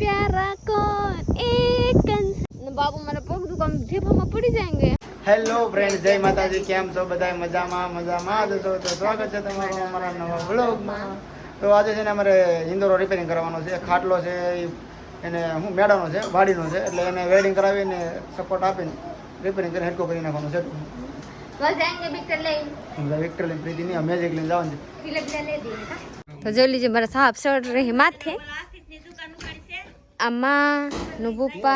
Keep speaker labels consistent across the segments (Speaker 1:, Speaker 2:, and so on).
Speaker 1: પ્યારા કોણ એક બાબુ મને પગ દુકાન ઢેફામાં પડી જાયંગે
Speaker 2: હેલો ફ્રેન્ડ જય માતાજી કેમ છો બધા મજામાં મજામાં જ છો તો સ્વાગત છે તમારું અમારા નવા વ્લોગમાં તો આજે છે ને અમારે ઇન્દોરો રિપેરિંગ કરવાનો છે ખાટલો છે એને હું મેળાનો છે વાડીનો છે એટલે એને વેલ્ડિંગ કરાવીને સપોર્ટ આપીને રિપેરિંગ કરીને હેડકો કરી નાખવાનો છે. વિક્ટર લઈને. પ્રીતિ નહીં મેજિક લઈને જવાનું છે.
Speaker 1: તો જોઈ લીજે મારા સાફ શર્ટ રહી માથે. अम्मा नुबुप्पा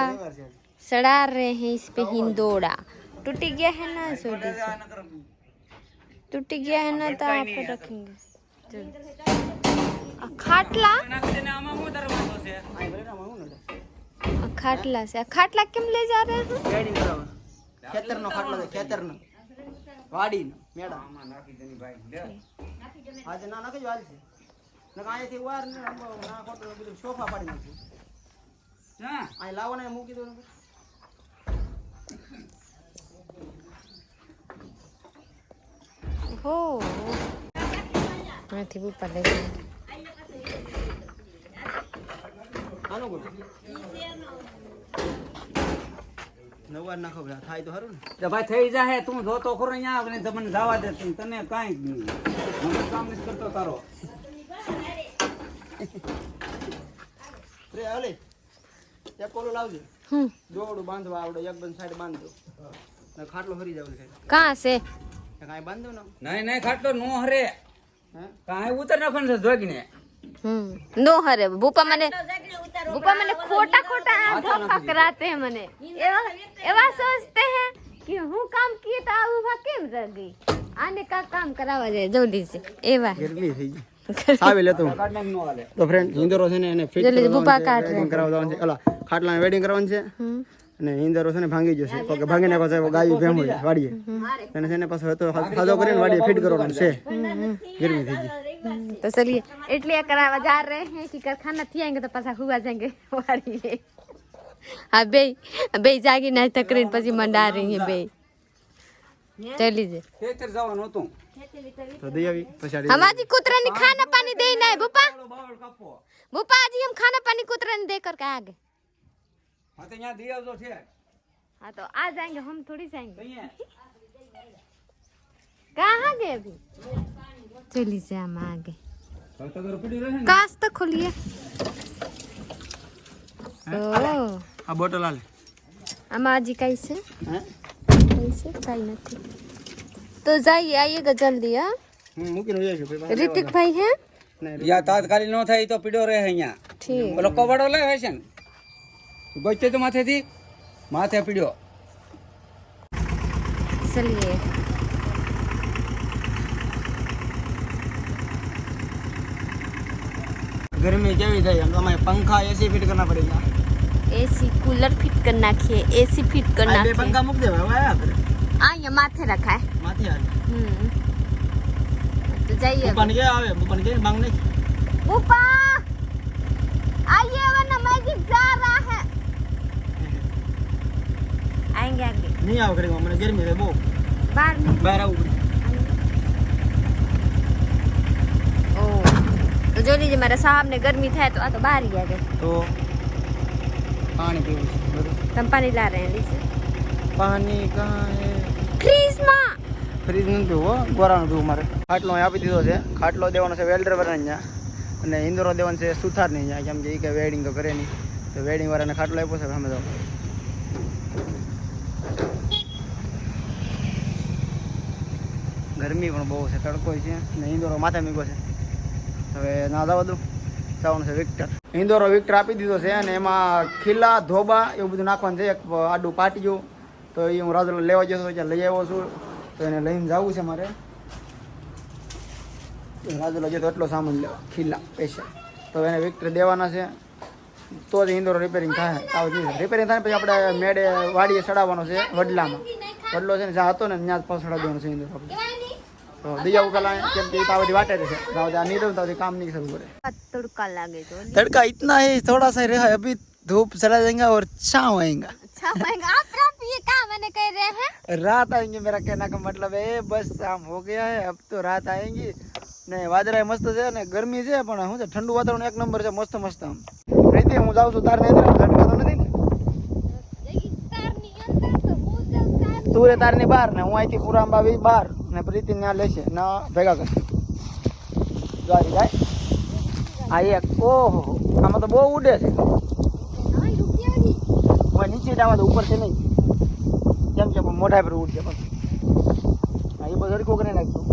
Speaker 1: सड़ा रहे हैं इस पे हिंदोड़ा टूटी गया है ना छोटी से टूटी गया है ना तो आप रखेंगे आ, खाटला आ, खाटला से आ, खाटला केम ले जा रहे हैं
Speaker 2: વેલ્ડિંગ કરાવવાનો ખેતરનો ખાટલો છે ખેતરનો વાડીનો મેળા આજે ના નાખી હાલ છે નકર અહીંયાથી વાર ને આમ ના ખોટું બધું સોફા પાડી નાખ્યું અહીં લાવો ને મૂકી દો ને.
Speaker 1: हो નથી ઉપર લઈ
Speaker 2: નવાર નાખો બધા થાય તો સારું ને.
Speaker 3: તો ભાઈ થઈ જાહે તું જોતો ખરો અહીંયા આવે તમને જવા દે. તને કાંઈ નહીં. હું કામ નથી કરતો તારો.
Speaker 2: રે હાલે. કોલું લાવજો.
Speaker 1: હમ
Speaker 2: દોડું બાંધવા આવડે એક બંધ સાઈડ બાંધજો. ને ખાટલો હરી જાવ છે
Speaker 1: કાં છે
Speaker 2: કાંઈ બાંધો ને?
Speaker 3: નહીં નહીં ખાટલો નો હરે. કાંઈ ઉતર નાખવાનું છે જોગીને.
Speaker 1: હમ નો હરે. ભૂપા મને ભૂપા મને ખોટા ખોટા ધોખા કરાતે મને. એવા એવા સોચતે હે કે હું કામ કીએ તો આ ઊભા કેમ રહી આને કા કામ કરાવવા જાય? જલ્દી છે. એવા.
Speaker 2: ગરમી થઈ ગઈ. સાવી લેતો હું.
Speaker 3: કાઢને નો હાલે
Speaker 2: તો ફ્રેન્ડ ઇન્દોરો છે ને એને ફિટ
Speaker 1: જલ્દી ભૂપા કાઢ
Speaker 2: વેડિંગ કરાવવાનું છે અલા ખાટલાને વેડિંગ કરવાનું છે
Speaker 1: हम्म
Speaker 2: અને ઇન્દોરો છે ને ભાંગી જશે તો કે ભાંગી નાખો સાહેબ ગાયું ભેમ હોય વાડીએ અને છે ને પાછો હતો ખાધો કરીને વાડીએ ફિટ કરવાનું છે ગરમી થઈ ગઈ
Speaker 1: तो चलिए इसलिए करावा जा रहे हैं कि कारखाना थी आएंगे तो पाछा हुआ जाएंगे वाड़ी में हाँ बे बे जागी ना तकरीन પછી મંડા રહી है बे चली जे
Speaker 3: ખેતર જવાનું હતું
Speaker 2: તો દઈ આવી પછી
Speaker 1: हम आज कुतरा ने खाना पानी दे ना है भूपा
Speaker 3: બાવળ કાપો
Speaker 1: भूपा आज हम खाना पानी कुतरा ने दे कर के आगे
Speaker 3: હા તો અહીંયા દઈ આવજો છે
Speaker 1: हाँ तो आ जाएंगे हम थोड़ी जाएंगे
Speaker 3: અહીંયા
Speaker 1: कहाँ गए अभी चली से हम आगे
Speaker 3: હવે તો ઘર પડી રહે ને
Speaker 1: काश तो खोलिए ओ
Speaker 2: આ બોટલ હાલે
Speaker 1: अम्मा जी कैसे तो जाइए हाँ? ऋतिक भाई हैं?
Speaker 3: या तो तात्कालिक न थे तो पिडो रहे हैं यहाँ।
Speaker 1: ठीक।
Speaker 3: बोलो कवड वाले है छन गोचे तो माथे थी माथे
Speaker 1: पिडो।
Speaker 2: चलिए। गर्मी जमी थी? हम तो पंखा एसी फिट करना पड़ेगा।
Speaker 1: एसी कूलर फिट करना है एसी फिट करना
Speaker 2: આ બે
Speaker 1: है
Speaker 2: પંખા મૂક દે હવે આયા કરે
Speaker 1: हाँ ये माथे रखा है
Speaker 2: માથી હાલે
Speaker 1: हम्म तो जाइए अब।
Speaker 2: બુપાને કે આવે બુપાને કે માંગ નહીં
Speaker 1: पुपा आइए वरना मैजिक जा रहा है आएंगे आगे
Speaker 2: નહીં આવે ઘડીમાં મને ગરમી થાય બહુ
Speaker 1: बाहर में
Speaker 2: બહાર આવું પડે.
Speaker 1: ओ तो जो लीजिए मेरे साहब ने गर्मी था तो आ तो बाहर ही आ गए
Speaker 2: તો પાણી પીવું છે
Speaker 1: તમે પાણી લા રહેલી છે
Speaker 2: પાણી
Speaker 1: કાંઈ ફ્રીજમાં?
Speaker 2: ફ્રીજ નથી પીવું ગોરાનું પીવું મારે. ખાટલો આપી દીધો છે. ખાટલો દેવાનો છે વેલ્ડર વાળાને અહીંયા. અને ઇન્દોરો દેવાનો છે સુથારની અહીંયા. કેમ કે એ કે વેડિંગ તો કરે નહીં. તો વેડિંગ વાળાને ખાટલો આપ્યો છે સામે તો. ગરમી પણ બહુ છે તડકો છે. ને ઇન્દોરો માથે મીગો છે. હવે ના દાવા દઉં. જવાનું છે વિક્ટર. ઇન્દોરો વિક્ટર આપી દીધો છે અને એમાં ખીલા, ધોબા એવું બધું નાખવાનું છે. એક આડું પાટિયું, તો એ હું રાજુ લેવા જતો ત્યાં લઈ આવ્યો છું. તો એને લઈને જવું છે મારે. રાજુલા જતો એટલો સામાન લેવા, ખીલા, પૈસા. તો એને વિક્ટર દેવાના છે. તો જ ઇન્દોરો રિપેરિંગ થાય. આવ રિપેરિંગ થાય પછી આપણે મેડે વાડીએ ચડાવવાનો છે, વડલામાં. વડલો છે ને જ્યાં હતો ને ત્યાં જ પાછળ દેવાનો છે ઇન્દોર આપણે. તો દિયા ઉકાલા કેમ કે એ તો આ બધી વાટે છે રાવ આ નહીં રહું તો પછી કામ નહીં કરવું પડે
Speaker 1: तड़का लगे तो
Speaker 2: तड़का इतना ही थोड़ा सा रहा है अभी धूप चला जाएगा और छाँव आएगा
Speaker 1: अच्छा महंगा आप आप ये कहा मैंने कह रहे हैं
Speaker 2: रात आएंगे मेरा कहना का मतलब है बस शाम हो गया है अब तो रात आएंगी ને વાદળા મસ્ત છે ને ગરમી છે પણ શું છે ઠંડુ વાતાવરણ એક નંબર છે મસ્ત મસ્ત આમ પ્રીતિ હું જાઉં છું તાર ને ઝટકા તો નથી ને
Speaker 1: તારની અંદર તો હું જાઉં તાર
Speaker 2: તું રે તારની બહાર ને હું અહીંથી પૂરા અંબાવી બહાર ને પ્રીતિ ત્યાં લેશે. ના, ભેગા કરશે. દ્વારી જાય. આ એક, ઓહો, આમાં તો બહુ ઉડે છે. હવે નીચે જવા તો ઉપર છે નહીં. કેમ કે મોઢા પર ઉડશે બસ હા, એ બધું હરખું કરી નાખશું.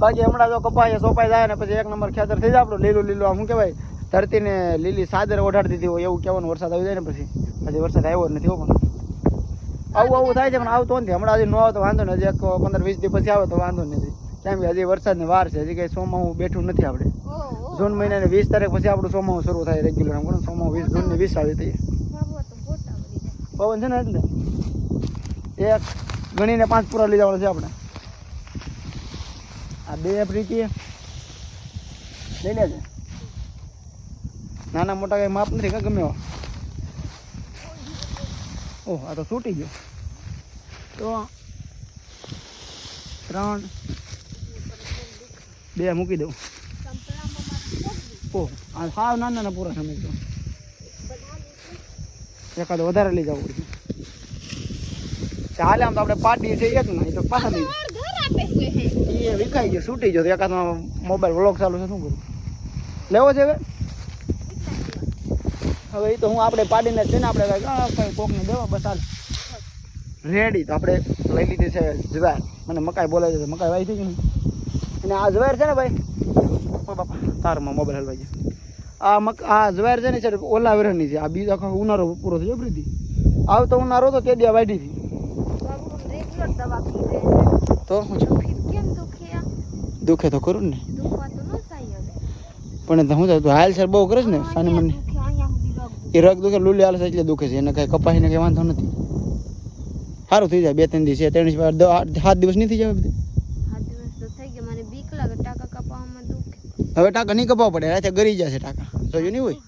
Speaker 2: બાકી હમણાં જો કપાય સોપાઈ જાય ને પછી એક નંબર ખેતર થઈ જાય આપણું લીલું લીલું. આમ શું કહેવાય? ધરતીને લીલી સાદર ઓઢાડી દીધી હોય એવું કહેવાનું વરસાદ આવી જાય ને પછી. પછી વરસાદ આવ્યો નથી હો પણ. આવું આવું થાય છે પણ આવતો નથી. હમણાં હજી ન આવે તો વાંધો નહીં એક પંદર વીસ દિવસ પછી આવે તો વાંધો નથી. કેમ કે હજી વરસાદની વાર છે હજી કંઈ સોમાવું બેઠું નથી આપણે. જૂન મહિનાની વીસ તારીખ પછી આપણું સોમાવું શરૂ થાય રેગ્યુલર આમ કોણ? સોમાવું વીસ જૂનની વીસ આવી થઈ પવન છે ને એટલે? એક ગણીને પાંચ પૂરા લઈ જવાના છે આપણે. આ બે પ્રીતિ લઈ લેજે નાના મોટા કઈ માપ નથી કાં ગમે એવા ઓહ, આ તો તૂટી ગયો. તો ત્રણ, બે મૂકી દઉં. ઓહ, આ સાવ નાના નાના પૂરા સમય તો એકાદ વધારે લઈ જવું પડશે. ચાલે આમ તો આપણે પાર્ટી છે એક ના, એ તો પાછા લઈ એ વિખાઈ ગયો, છૂટી ગયો. એકાદ મોબાઈલ વ્લોગ ચાલુ છે, શું કરું? લેવો છે હવે? હવે એ તો હું આપણે પાડીને છે ને આપણે કોકને દેવા બસ હાલ. રેડી તો આપણે લઈ લીધી છે જવાર. મને મકાઈ બોલાવે છે મકાઈ વાઈ થઈ ગઈ અને આ જવાર છે ને ભાઈ? ઓ બાપા તારમાં મોબાઈલ હલવાઈ ગયો. આ મક આ જવાર છે ને છે ઓલા વેરાની છે. આ બીજો આખો ઉનાળો પૂરો થયો પ્રીતિ. આવતો ઉનાળો તો તે દી વાઢી હતી તો હું છું?
Speaker 1: દુખે
Speaker 2: તો ખરું ને. પણ હું તો હાલ સર બહુ કરે છે ને સાની મને
Speaker 1: દુખે અહીંયા સુધી રગ
Speaker 2: એ રગ દુખે લૂલી હાલશે એટલે દુખે છે. એને કાંઈ કપાઈને કઈ વાંધો નથી. સારું થઈ જાય. બે ત્રણ દિવસ છે ત્રણ સાત દિવસ નહીં થઈ જાય બધું હવે ટાંકા નહીં કપાવવા પડે. રાતે ગરી જશે ટાંકા. જોયું નહીં હોય?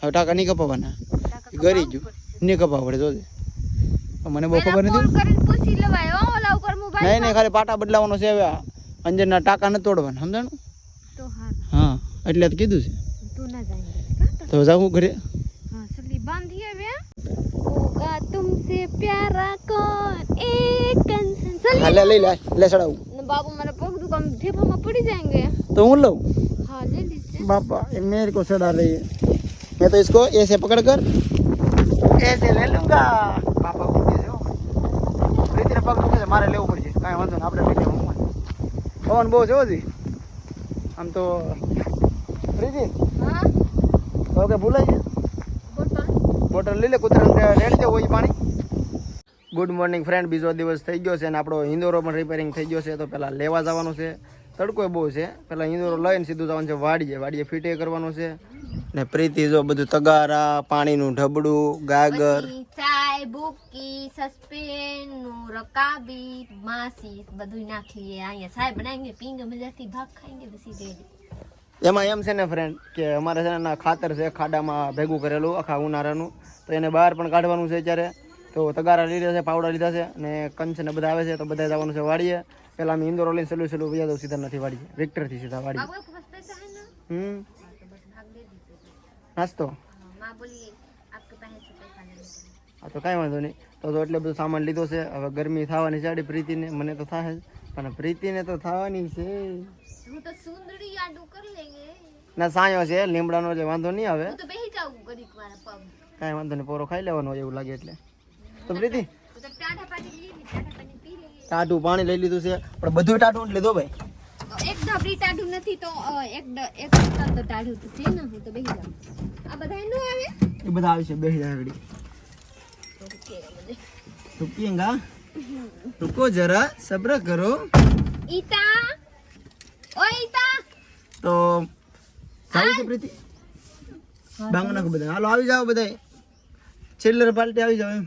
Speaker 2: હવે ટાંકા નહીં કપાવવાના ગરી
Speaker 1: જુ
Speaker 2: નહીં કપાવવા પડે જોજે. મને બહુ ખબર નથી. નહીં નહીં ખાલી પાટા બદલાવાનો છે હવે અંજરના ટાંકા ન તોડવાના સમજાણું? હા. એટલે કીધું છે. તો જાવું ઘરે?
Speaker 1: तुमसे प्यारा कौन एक कंसन सली
Speaker 2: હા લે લઈ લે લે ચડાવું
Speaker 1: न बाबू मेरा पग दुकान ढेपा में पड़ी जाएंगे
Speaker 2: तो હું લઉં
Speaker 1: हाँ ले लीजिए
Speaker 2: बापा ये मेरे को चढ़ा रही है मैं तो इसको ऐसे पकड़ कर ऐसे ले लूंगा पापा को कैसे हो પ્રીતિને પગ મૂકે છે મારે લેવું પડશે કાંઈ વાંધો નહીં આપણે પીટે હું પવન બહુ છે હજી આમ તો પ્રીતિ
Speaker 1: हाँ
Speaker 2: ઓકે ભૂલાઈ છે
Speaker 1: बोतल
Speaker 2: બોટલ લઈ લે કૂતરાને રેડી દે હોય પાણી ગુડ મોર્નિંગ ફ્રેન્ડ બીજો દિવસ થઈ ગયો છે અને આપણો હિન્દોરો પણ રિપેરિંગ થઈ ગયો છે. તો પહેલાં લેવા જવાનું છે. તડકો બહુ છે. પહેલાં હિન્દોરો લઈને સીધું જવાનું છે વાડીએ. વાડીએ ફીટે કરવાનું છે. ને પ્રીતિ જો બધું તગારા પાણીનું ઢબડું ગાગર.
Speaker 1: ચાય બુકી સસ્પેન
Speaker 2: એમાં એમ છે ને ફ્રેન્ડ કે અમારે છે ખાતર છે ખાડામાં ભેગું કરેલું આખા ઉનાળાનું. તો એને બહાર પણ કાઢવાનું છે ત્યારે તો તગારા લીધા છે પાવડા લીધા છે અને કંચ ને બધા આવે છે તો બધા જવાનું છે વાડીએ. પેલા અમે ઇન્દોર ઓલીને સલું સલું વ્યાજો સીધા નથી વાડીએ. વિક્ટરથી સીધા વાડીએ. હમ? નાસ્તો? હા તો કાંઈ વાંધો નહીં. તો તો એટલે બધું સામાન લીધો છે. હવે ગરમી થવાની છે આડી પ્રીતિને. મને તો થાય જ. પણ પ્રીતિને તો થવાની છે. ના સાયો છે લીમડાનો જે વાંધો નહીં આવે. કાંઈ વાંધો નહીં પોરો ખાઈ લેવાનો એવું લાગે એટલે. તો પ્રીતિ ટાટું પાણી લઈ લીધું છે. પણ બધું ટાટું એટલે દો ભાઈ.
Speaker 1: એક ઢબડી ટાઢું નથી તો એક એક તો તો છે ને હું તો બેહી જાઉં. આ બધા નું આવે?
Speaker 2: એ બધા આવી છે બેહી જાય
Speaker 1: બધે
Speaker 2: રૂપિયેંગા રૂકો જરા સબ્ર કરો.
Speaker 1: ઈતા ઓ ઈતા.
Speaker 2: તો સારું છે પ્રીતિ? બાંગ નાખો બધા. હાલો આવી જાઓ બધા છેલ્લર પાલટી આવી જાઓ એમ.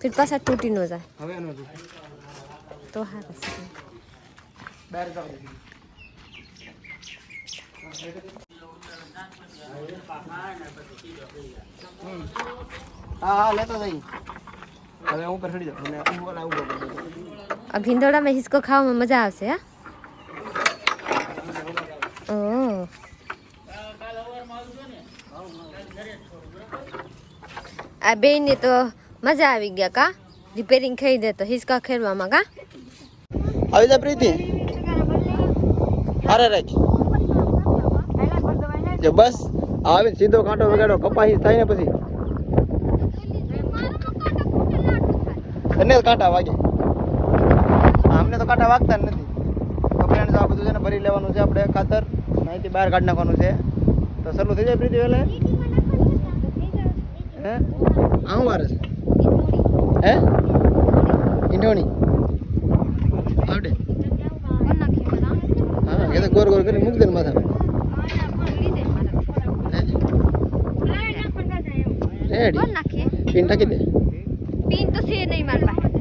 Speaker 1: ફીર પાછા તૂટી ન જાય
Speaker 2: હવે
Speaker 1: તો હા પછી
Speaker 2: બહાર આ ભીંડોળામાં હિસકો ખાવામાં મજા આવશે હા
Speaker 1: આ બેન ને તો મજા આવી ગયા કા? રિપેરિંગ થઈ દે તો હિસકા ખેડવામાં કા?
Speaker 2: આવી જા પ્રીતિ. અરે રાખ. જો બસ, આવે સીધો કાંટો વગાડો કપાહી થાય ને પછી. એને કાંટા વાગે. અમને તો કાંટા વાગતા જ નથી. તો ફ્રેન્ડ્સ આ બધું છે ને ભરી લેવાનું છે આપણે ખાતર. અહીંથી બહાર કાઢી નાખવાનું છે. તો સરું થઈ જાય પ્રીતિ વેલે હે? આવું વારે છે. હે? ઈંઢોણી આવડે. હા એ તો ગોર ગોર કરી મૂક દે ને માથા રેડી. પીન ટાકી દે.
Speaker 1: પીન તો છે નહીં મારા પાસે.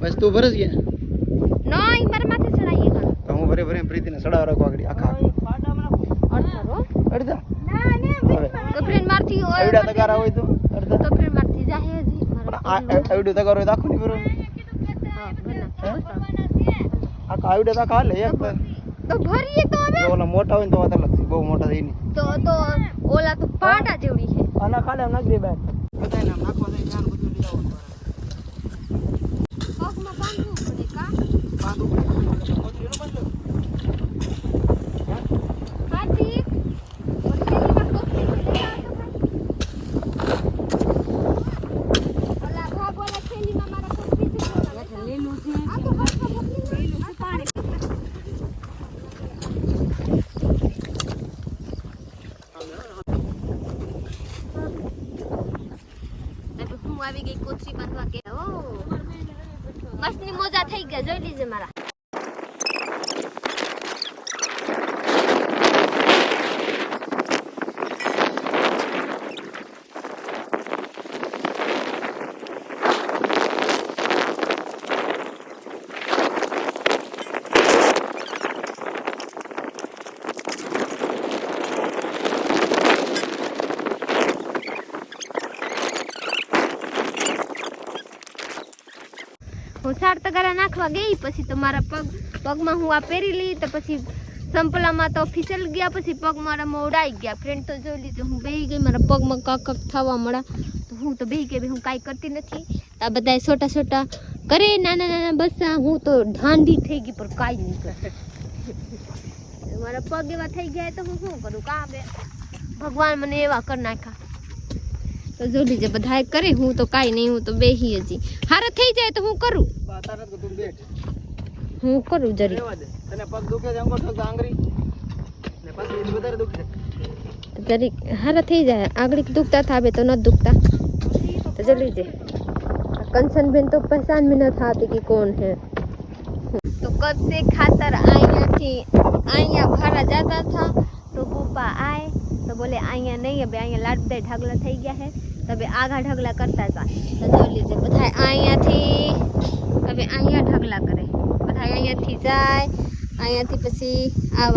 Speaker 2: બસ તું ભરસ ગયા?
Speaker 1: નહીં મારા માથે ચડાવીએ
Speaker 2: તો. હું ભરે ભરે પ્રીતિને સડાવ રાખો આગળ આખા
Speaker 1: અડધો
Speaker 2: અડધા? હવે
Speaker 1: તો ફ્રેન્ડ મારથી ઓય
Speaker 2: આવડા તગારા હોય તો અડધા
Speaker 1: તો ફ્રેન્ડ મારથી જાહે હજી
Speaker 2: પણ
Speaker 1: મારા
Speaker 2: આ આવડું તો આખું નહીં ની
Speaker 1: હા આ
Speaker 2: આખા આવડે તો આખા હાલે એક તો
Speaker 1: ભરીએ તો હવે?
Speaker 2: ઓલા મોટા હોય ને તો વાત અલગ બહુ મોટા થઈ નહીં.
Speaker 1: તો તો ઓલા તો પાટા જેવડી છે.
Speaker 2: આના ખાલે આમ નાખી દે બેન. બધાય નામ નાખવા દે ધ્યાન બધું લીધા હોય.
Speaker 1: પગમાં બાંધવું પડે કા?
Speaker 2: બાંધવું પડે કોથળીનું બાંધો
Speaker 1: હાજી ઓસ્ટ્રેલિયામાં કોફી લઈ આવતો ભાઈ ઓલા ભાગ ઓલા થેલીમાં મારા કોફી છે લીલું છે આ તો હાથમાં મોકલી લીલું છે પાણી હવે હું આવી ગઈ કોથરી બાંધવા કે ઓ! મસ્તની મોજા થઈ ગયા જોઈ લીજે મારા. હું સાડ તગારા નાખવા ગઈ, પછી તો મારા પગ, પગમાં હું આ પહેરી લઈ, તો પછી સંપલામાં તો ફિસલ ગયા, પછી પગ મારા ઉડાઈ ગયા. ફ્રેન્ડ તો જોઈ લીધું, હું બેહી ગઈ, મારા પગમાં કાક થવા મળ્યા. તો હું તો બેહી ગઈ હું કાંઈ કરતી નથી. આ બધા છોટા છોટા કરે, નાના નાના બચ્ચા હું તો ઢાંડી થઈ ગઈ, પણ કાંઈ નહીં કરે મારા પગ એવા થઈ ગયા, તો હું શું કરું? કા બે? ભગવાન મને એવા કરી નાખ્યા. તો જો લીજે બધાએ કરે હું તો કાંઈ નહીં હું તો બેહી હજી હારા થઈ જાય તો હું કરું
Speaker 2: બા તારે તો તું બેઠ
Speaker 1: હું કરું જરી
Speaker 2: રહેવા દે તને પગ દુખે છે અંગોઠો તો આંગળી ને પછી એ વધારે દુખે
Speaker 1: જરીક હારા થઈ જાય આગળ દુખતા થાવે તો ન દુખતા तो जल्दी से कंसन बेन तो पहचान में न था कि कौन है तो कब से खातर आइया थी आइया भरा जाता था तो बूपा आए तो बोले अँ नहीं अभी अँ लाटते ढगला थी गया है तो तब आगा ढगला करता सा तो जोड़ लीजिए बधाई अँ थी। तब अँ ढगला करे। बधाई अँ थी जाए अँ थी पी आ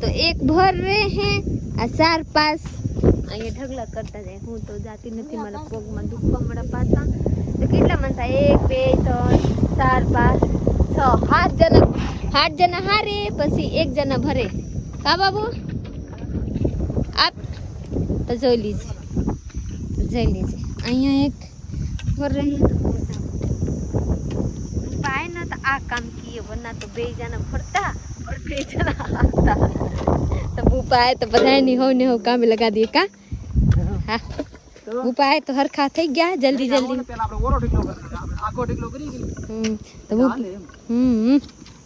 Speaker 1: तो एक भर रहे हैं आ पास। अँ ढगला करता जाए। हूँ तो जाती नहीं मैं पग में दुखा मरा पास। तो के मन था एक बे तर चार पास छ हाथ जना हाथ जना हारे पी एक जना भरे। का बाबू? आप तो जो लीजिए जो लीजिए। अँ एक बोल रहे पाए ना तो आ काम किए वरना तो बेजाना फुरता और बेजाना आता। उपाय तो बधाई तो नहीं हो नहीं हो काम लगा दिए का? हाँ।
Speaker 2: उपाय तो हर खा थे
Speaker 1: गया जल्दी जल्दी।
Speaker 2: हम्म, तो
Speaker 1: हम्म,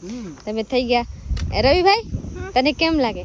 Speaker 2: हम्म।
Speaker 1: तब थी गया। रवि भाई तने केम लगे?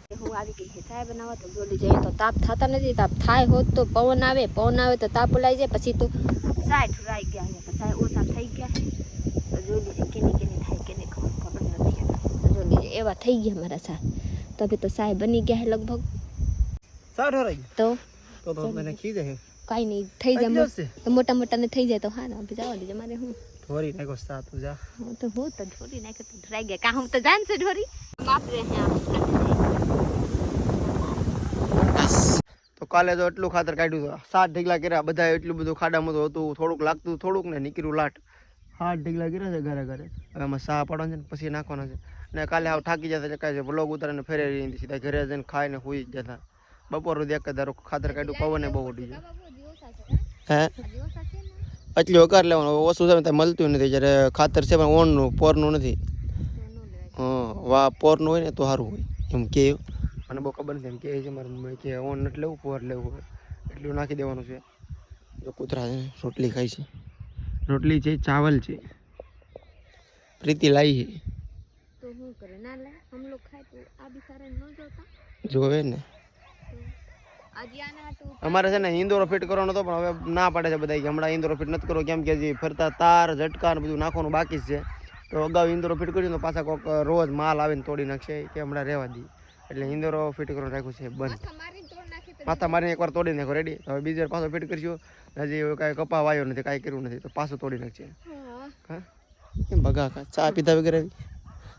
Speaker 1: હું આવી ગઈ છે. ચાય બનાવવા તો બોલી જાય તો તાપ થતા નથી તાપ થાય હોત તો પવન આવે પવન આવે તો તાપ ઉલાઈ જાય પછી તો સાય ઠુરાઈ ગયા છે. તો સાય ઓછા થઈ ગયા છે. તો જોઈ લીજે કેની કેની થાય કેની ખબર ખબર નથી તો જોઈ લીજે એવા થઈ ગયા મારા સાય તો અભી તો સાય બની ગયા છે લગભગ.
Speaker 2: સારું હરાઈ
Speaker 1: તો?
Speaker 2: તો તો મને ખીજે છે
Speaker 1: કાઈ નહીં થઈ જાય તો મોટા મોટા ને થઈ જાય તો હા અભી જવા દેજે મારે હું.
Speaker 2: ઢોરી નાખો સા તું જા.
Speaker 1: હું તો હું તો ઢોરી નાખો તો ઢરાઈ ગયા. કા હું તો જાન છે ઢોરી? બાપ રે હા
Speaker 2: તો કાલે તો એટલું ખાતર કાઢ્યું હતું સાત ઢીકલા કર્યા બધા એટલું બધું ખાડામાં તો હતું. થોડુંક લાગતું થોડુંક ને નીકળ્યું લાટ. સાત ઢીકલા કર્યા છે ઘરે ઘરે. હવે એમાં સા પાડવાનો છે ને પછી નાખવાના છે. ને કાલે આવ થાકી જતા કાંઈ છે બ્લોગ ઉતારીને ફેરે રહી સીધા ઘરે જઈને ખાઈને હોઈ જ જતા. બપોર સુધી એક જ ધારો ખાતર કાઢ્યું પવને બહુ ઉડી જાય. હે? એટલી વકાર લેવાનું. ઓછું છે મળતું નથી. જ્યારે ખાતર છે પણ ઓનનું પોરનું નથી. હા વા પોરનું હોય ને તો સારું હોય. એમ કે. મને બહુ ખબર નથી એમ કે છે મારી મમ્મી કે ઓન નથી લેવું પોર લેવું એટલું નાખી દેવાનું છે. જો કૂતરા રોટલી ખાય છે. રોટલી છે ચાવલ છે. પ્રીતિ લાવી છે.
Speaker 1: તો શું કરે?
Speaker 2: જોવે ને. અમારે છે ને ઇન્દોરો ફિટ કરવાનો હતો પણ હવે ના પાડે છે બધા હમણાં ઇન્દોરો ફિટ નથી કરો કેમ કે જે ફરતા તાર ઝટકા બધું નાખવાનું બાકી છે. તો અગાઉ ઇન્દોરો ફિટ કર્યું તો પાછા કોઈક રોજ માલ આવીને તોડી નાખશે કે હમણાં રહેવા દઈએ એટલે ઇન્દોરો ફિટ કરવા રાખ્યું છે બંધ. માથા મારીને એકવાર તોડી નાખો રેડી હવે બીજી વાર પાછો ફિટ કરીશું. હજી કાંઈ કપા વાયો નથી કાંઈ કર્યું નથી તો પાછું તોડી નાખશે હા. કેમ બગા કા? ચા પીધા વગેરે આવી?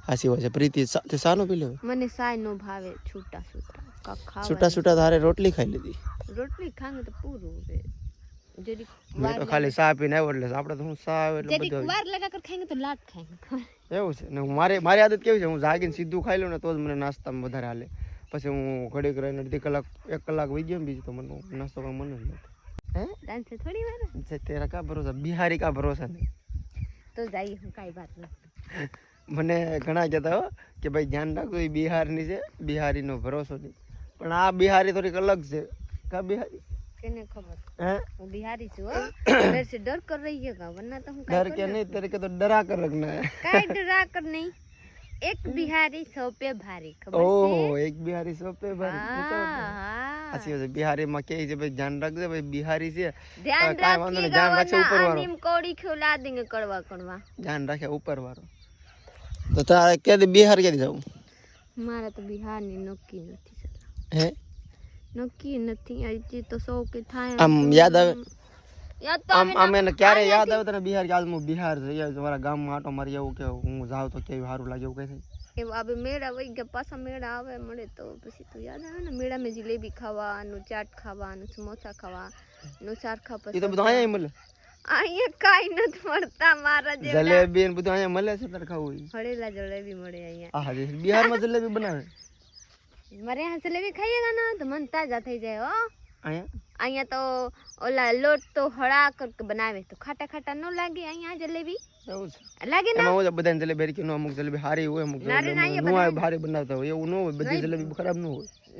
Speaker 2: હાસી હોય છે પ્રીતિ તે સાનો
Speaker 1: પીલો? મને સાય નો ભાવે છૂટા છૂટા
Speaker 2: છૂટા છૂટા તારે રોટલી ખાઈ લીધી.
Speaker 1: રોટલી ખાને તો પૂરું
Speaker 2: મેં તો ખાલી સા પીને આવ્યો એટલે આપણે તો હું સા એટલે બધું
Speaker 1: વાર
Speaker 2: એવું છે. ને મારે મારી આદત કેવી છે? હું જાગીને સીધું ખાઈ લઉં ને તો મને નાસ્તામાં વધારે હાલે. પછી હું ઘડીક રહીને એક કલાક વહી ગયો બીજું તો મને નાસ્તો કરવા મને તેરા કા ભરોસા? બિહારી કા ભરોસા નહીં. મને ઘણા કહેતા કે ભાઈ ધ્યાન રાખજો એ બિહારની છે. બિહારીનો ભરોસો નહીં. પણ આ બિહારી થોડીક અલગ છે. કા બિહારી? ખબર? બિહારી છું ડર કર રહી હે
Speaker 1: કા વરના ડરા કર? રખના એક બિહારી સોપે ભારી ખબર
Speaker 2: છે? ઓહો એક બિહારી સૌ ભારી
Speaker 1: હા બિહારી
Speaker 2: માં કે છે ભાઈ ધ્યાન રાખજે ભાઈ બિહારી છે. ધ્યાન
Speaker 1: રાખજે
Speaker 2: ધ્યાન
Speaker 1: રાખજે
Speaker 2: ઉપર વાળો
Speaker 1: નીમ કોડી ખોલા દેંગે કડવા કડવા.
Speaker 2: ધ્યાન રાખે ઉપર વાળો તો તારે કે બિહાર કે જવું?
Speaker 1: મારે તો બિહારની નક્કી નથી
Speaker 2: હે?
Speaker 1: નક્કી નથી હજી તો સૌ કે થાય
Speaker 2: આમ યાદ આવે આમ આમ ક્યારે યાદ આવે તને બિહાર કે હું બિહાર જઈ આવ્યો મારા ગામમાં આટો મારી એવું કે હું જાઉં તો કેવું સારું લાગે એવું
Speaker 1: એ હવે મેળા વહી ગયા પાછા મેળા આવે મળે તો પછી તો યાદ આવે ને મેળામાં જલેબી ખાવાનું ચાટ ખાવાનું સમોસા ખાવાનું સારખા
Speaker 2: એ તો
Speaker 1: પછી
Speaker 2: બધું અહીંયા મળે
Speaker 1: અહીંયા કાંઈ નથી મળતા મારા જે
Speaker 2: જલેબી ને બધું અહીંયા મળે છે તારે ખાવું
Speaker 1: હળેલા જલેબી મળે અહીંયા
Speaker 2: બિહારમાં જલેબી બનાવે
Speaker 1: મારે यहाँ से लेके खाइएगा ना तो मन થઈ જાય હો.
Speaker 2: અહીંયા?
Speaker 1: અહીંયા તો ઓલા લોટ તો હળાક બનાવે તો ખાટા ખાટા ન લાગે અહીંયા જલેબી
Speaker 2: એવું છે બધા નો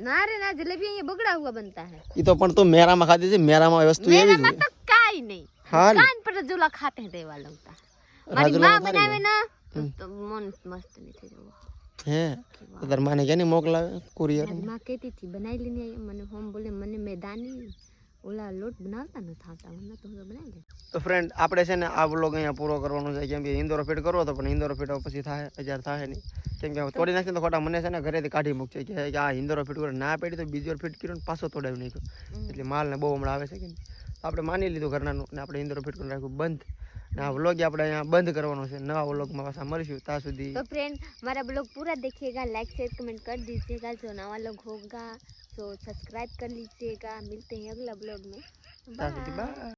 Speaker 1: ના રે ના જલેબી અહીંયા બગડા હુआ
Speaker 2: બનતા પણ તો મેરામાં મેરામાં વસ્તુ
Speaker 1: કાઈ નહીં. કાન ખાતે દેવા લગતા મન મસ્ત થઈ જવા
Speaker 2: હે? તાર માને કેની મોકલાવે
Speaker 1: કુરિયરમાં કહેતી હતી બનાવી લઈને આવી મને હોમ બોલે મને મેદાની ઓલા લોટ બનાવતા નથી થાતા મને તો બનાવી દે
Speaker 2: તો ફ્રેન્ડ આપણે છે ને આ બ્લોગ અહીંયા પૂરો કરવાનો છે. કેમ કે ઇન્દોર ફિટ કરવો તો પણ ઇન્દોર ફિટ પછી થાય હજાર થાય નહીં. કેમ કે તોડી નાખીને તો ખોટા મને છે ને ઘરેથી કાઢી મૂકશે. કે આ ઇન્દોર ફિટ કરો ના પડી તો બીજો ફિટ કર્યો ને પાછો તોડાવી નાખ્યો. એટલે માલને બહુ હમણાં આવે છે કે આપણે માની લીધું ઘરનાનું ને આપણે ઇન્દોર ફિટ કરી રાખ્યું બંધ. આ વ્લોગ આપણે અહીંયા બંધ કરવાનો છે નવા વ્લોગમાં પાછા મળીશું ત્યાં સુધી
Speaker 1: तो फ्रेंड हमारा ब्लॉग पूरा देखिएगा लाइक शेयर कमेंट कर दीजिएगा जो नवा लोग होगा तो सब्सक्राइब कर लीजिएगा मिलते हैं अगला ब्लॉग में
Speaker 2: ત્યાં સુધી બાય